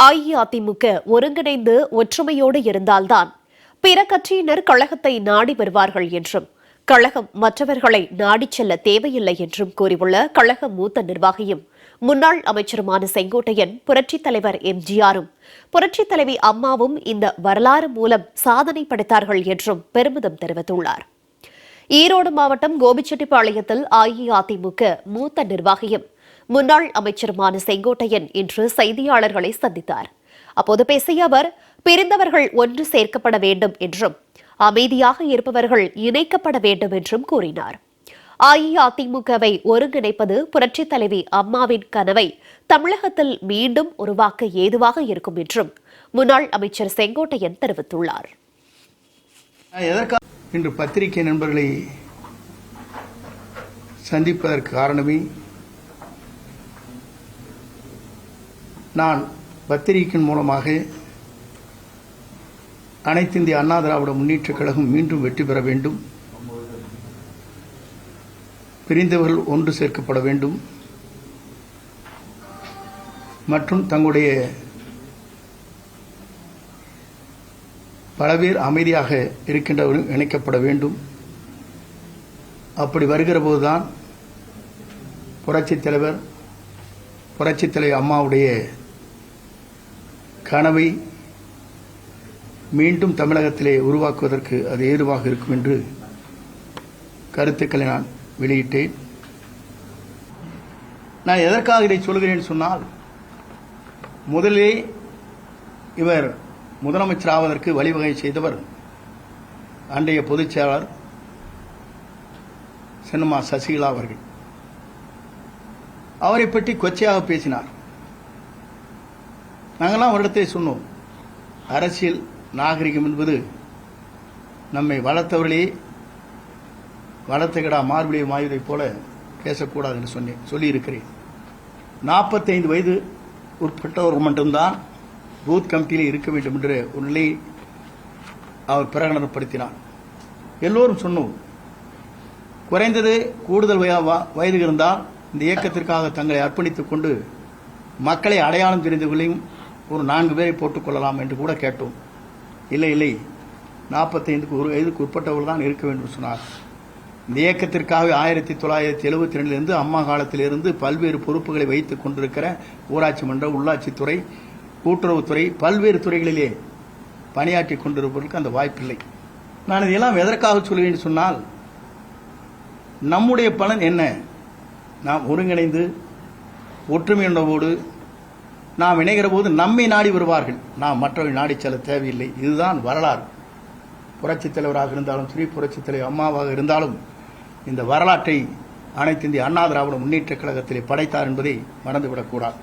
அஇஅதிமுக ஒருங்கிணைந்து ஒற்றுமையோடு இருந்தால்தான் பிற கட்சியினர் கழகத்தை நாடி வருவார்கள் என்றும் கழகம் மற்றவர்களை நாடிச் செல்ல தேவையில்லை என்றும் கூறியுள்ள கழக மூத்த நிர்வாகியும் முன்னாள் அமைச்சருமான செங்கோட்டையன் புரட்சித் தலைவர் எம்ஜிஆரும் புரட்சித் தலைவி அம்மாவும் இந்த வரலாறு மூலம் சாதனை படைத்தார்கள் என்றும் பெருமிதம் தெரிவித்துள்ளார். ஈரோடு மாவட்டம் கோபிச்செட்டிப்பாளையத்தில் அஇஅதிமுக மூத்த நிர்வாகியும் முன்னாள் அமைச்சருமான செங்கோட்டையன் இன்று செய்தியாளர்களை சந்தித்தார். அப்போது பேசிய அவர் பிரிந்தவர்கள் ஒன்று சேர்க்கப்பட வேண்டும் என்றும் அமைதியாக இருப்பவர்கள் இணைக்கப்பட வேண்டும் என்றும் கூறினார். அஇஅதிமுகவை ஒருங்கிணைப்பது புரட்சித் தலைவி அம்மாவின் கனவை தமிழகத்தில் மீண்டும் உருவாக்க ஏதுவாக இருக்கும் என்றும் முன்னாள் அமைச்சர் செங்கோட்டையன் தெரிவித்துள்ளார். இன்று பத்திரிகை நண்பர்களை சந்திப்பதற்கு காரணமே நான் பத்திரிகையின் மூலமாக அனைத்து இந்திய அண்ணா திராவிட முன்னேற்றக் கழகம் மீண்டும் வெற்றி பெற வேண்டும். பிரிந்தவர்கள் ஒன்று சேர்க்கப்பட வேண்டும். மற்றும் தங்களுடைய பல பேர் அமைதியாக இருக்கின்றவர்கள் இணைக்கப்பட வேண்டும். அப்படி வருகிற போதுதான் புரட்சித் தலைவர் புரட்சித் தலைவர் அம்மாவுடைய கனவை மீண்டும் தமிழகத்திலே உருவாக்குவதற்கு அது ஏதுவாக இருக்கும் என்று கருத்துக்களை நான் வெளியிட்டேன். நான் எதற்காக இதை சொல்கிறேன் சொன்னால் முதலிலே இவர் முதலமைச்சர் ஆவதற்கு வழிவகை செய்தவர் அன்றைய பொதுச் செயலாளர் சின்னம்மா சசிகலா அவர்கள். அவரை பற்றி கொச்சையாக பேசினார். நாங்கள்லாம் வருடத்தை சொன்னோம் அரசியல் நாகரிகம் என்பது நம்மை வளர்த்தவர்களே வளர்த்த கிடா மார்பிளிய மாயுதைப் போல பேசக்கூடாது என்று சொன்னேன் சொல்லியிருக்கிறேன். நாற்பத்தைந்து வயது உட்பட்டவர் மட்டும்தான் பூத் கமிட்டியில் இருக்க வேண்டும் என்ற ஒரு நிலையை அவர் பிரகடனப்படுத்தினார். எல்லோரும் சொன்னோம் குறைந்தது கூடுதல் வய- வயது இருந்தால் இந்த இயக்கத்திற்காக தங்களை அர்ப்பணித்துக் கொண்டு மக்களை அடையாளம் தெரிந்தவர்களையும் ஒரு நான்கு பேரை போட்டுக்கொள்ளலாம் என்று கூட கேட்டோம். இல்லை இல்லை. நாற்பத்தைந்துக்கு ஒரு வயதுக்கு உட்பட்டவர்கள் தான் இருக்க வேண்டும் சொன்னார். இந்த இயக்கத்திற்காக ஆயிரத்தி தொள்ளாயிரத்தி எழுபத்தி ரெண்டிலிருந்து அம்மா காலத்திலிருந்து பல்வேறு பொறுப்புகளை வைத்துக் கொண்டிருக்கிற ஊராட்சி மன்ற உள்ளாட்சித்துறை கூட்டுறவுத்துறை பல்வேறு துறைகளிலே பணியாற்றி கொண்டிருப்பவர்களுக்கு அந்த வாய்ப்பில்லை. நான் இதெல்லாம் எதற்காக சொல்வேன் சொன்னால் நம்முடைய பலன் என்ன? நாம் ஒருங்கிணைந்து ஒற்றுமையுள்ளவோடு நாம் இணைகிற போது நம்மை நாடி வருவார்கள். நாம் மற்றவர்கள் நாடி செல்ல தேவையில்லை. இதுதான் வரலாறு. புரட்சித் தலைவராக இருந்தாலும் ஸ்ரீ புரட்சித் தலைவர் அம்மாவாக இருந்தாலும் இந்த வரலாற்றை அனைத்து இந்திய அண்ணா திராவிட முன்னேற்றக் கழகத்திலே படைத்தார் என்பதை மறந்துவிடக்கூடாது